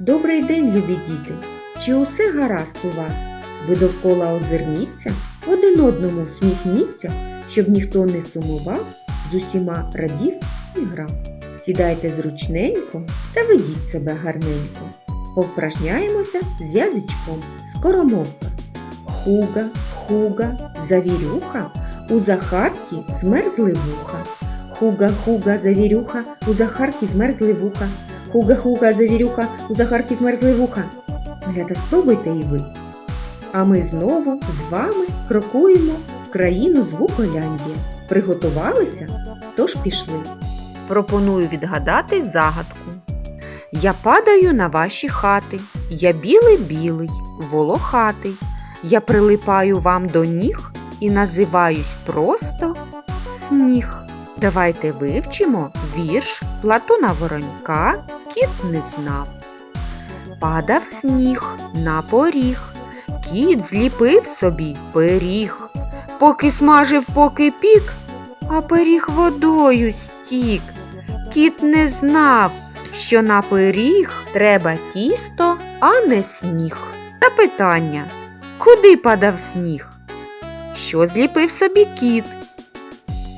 Добрий день, любі діти! Чи усе гаразд у вас? Ви довкола озирніться, один одному всміхніться, щоб ніхто не сумував, з усіма радів і грав. Сідайте зручненько та ведіть себе гарненько. Повпражняємося з язичком, скоромовка. Хуга, хуга, завірюха, у Захарки змерзли вуха. Хуга, хуга, завірюха, у Захарки змерзли вуха. Хуга-хуга, завірюха, у Захарки змерзли вуха. Малята, спробуйте і ви. А ми знову з вами крокуємо в країну звуколяндія. Приготувалися? Тож пішли. Пропоную відгадати загадку. Я падаю на ваші хати, я білий-білий, волохатий. Я прилипаю вам до ніг і називаюсь просто сніг. Давайте вивчимо вірш Платона Воронька Кіт не знав. Падав сніг на поріг, кіт зліпив собі пиріг. Поки смажив, поки пік, а пиріг водою стік. Кіт не знав, що на пиріг треба тісто, а не сніг. Запитання. Куди падав сніг? Що зліпив собі кіт?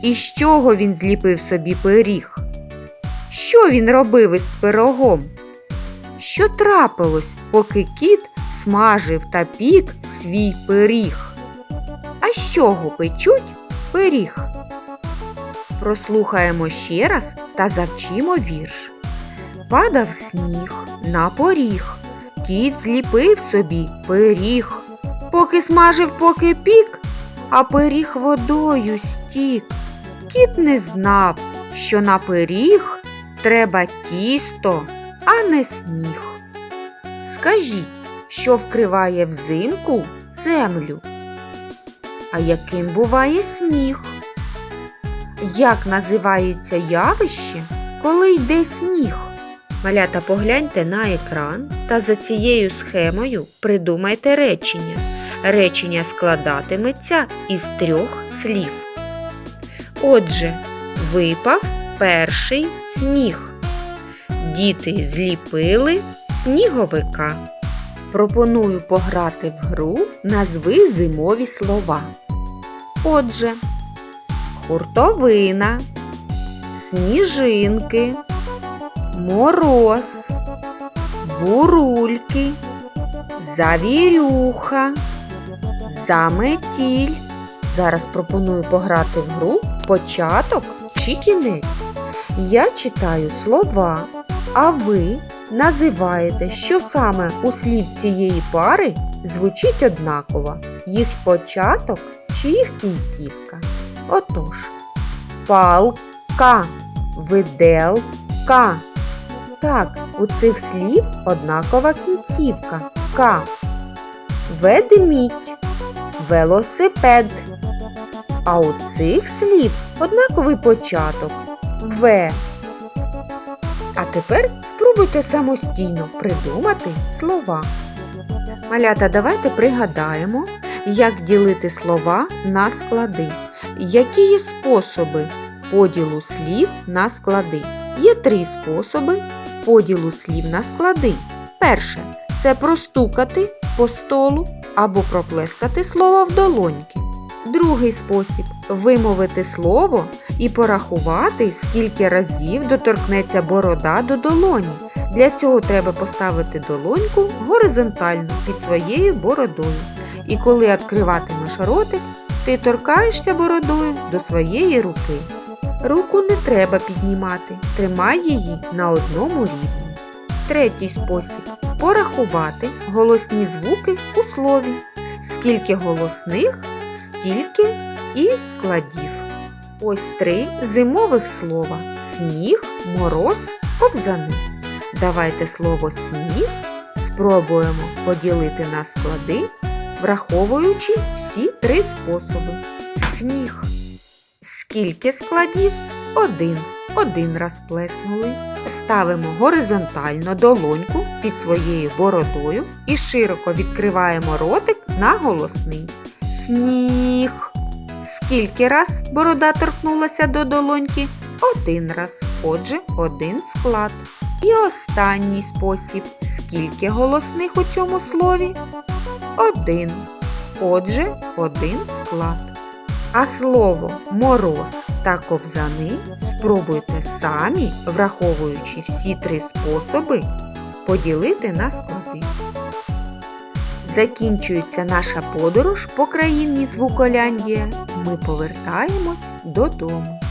І з чого він зліпив собі пиріг? Що він робив із пирогом? Що трапилось, поки кіт смажив та пік свій пиріг? А з чого печуть пиріг? Прослухаємо ще раз та завчимо вірш. Падав сніг на поріг, кіт зліпив собі пиріг. Поки смажив, поки пік, а пиріг водою стік. Кіт не знав, що на пиріг треба тісто, а не сніг. Скажіть, що вкриває взимку землю? А яким буває сніг? Як називається явище, коли йде сніг? Малята, погляньте на екран та за цією схемою придумайте речення. Речення складатиметься із трьох слів. Отже, випав перший сніг. Діти зліпили сніговика. Пропоную пограти в гру назви зимові слова. Отже, хуртовина, сніжинки, мороз, бурульки, завірюха, заметіль. Зараз пропоную пограти в гру початок чи. Я читаю слова, а ви називаєте, що саме у слів цієї пари звучить однаково, їх початок чи їх кінцівка. Отож, палка, виделка. Так, у цих слів однакова кінцівка К. Ведмідь, велосипед. А у цих слів однаковий початок В. А тепер спробуйте самостійно придумати слова. Малята, давайте пригадаємо, як ділити слова на склади. Які є способи поділу слів на склади? Є три способи поділу слів на склади. Перше це простукати по столу або проплескати слово в долоньки. Другий спосіб вимовити слово і порахувати, скільки разів доторкнеться борода до долоні. Для цього треба поставити долоньку горизонтально під своєю бородою. І коли відкриватимеш ротик, ти торкаєшся бородою до своєї руки. Руку не треба піднімати, тримай її на одному рівні. Третій спосіб порахувати голосні звуки у слові. Скільки голосних, стільки і складів. Ось три зимових слова: сніг, мороз, ковзани. Давайте слово сніг спробуємо поділити на склади, враховуючи всі три способи. Сніг. Скільки складів? Один. Один раз плеснули. Ставимо горизонтально долоньку під своєю бородою і широко відкриваємо ротик на голосний. Сніг. Скільки раз борода торкнулася до долоньки? Один раз. Отже, один склад. І останній спосіб. Скільки голосних у цьому слові? Один. Отже, один склад. А слово мороз та ковзани спробуйте самі, враховуючи всі три способи, поділити на склади. Закінчується наша подорож по країні Звуколяндія. Ми повертаємось додому.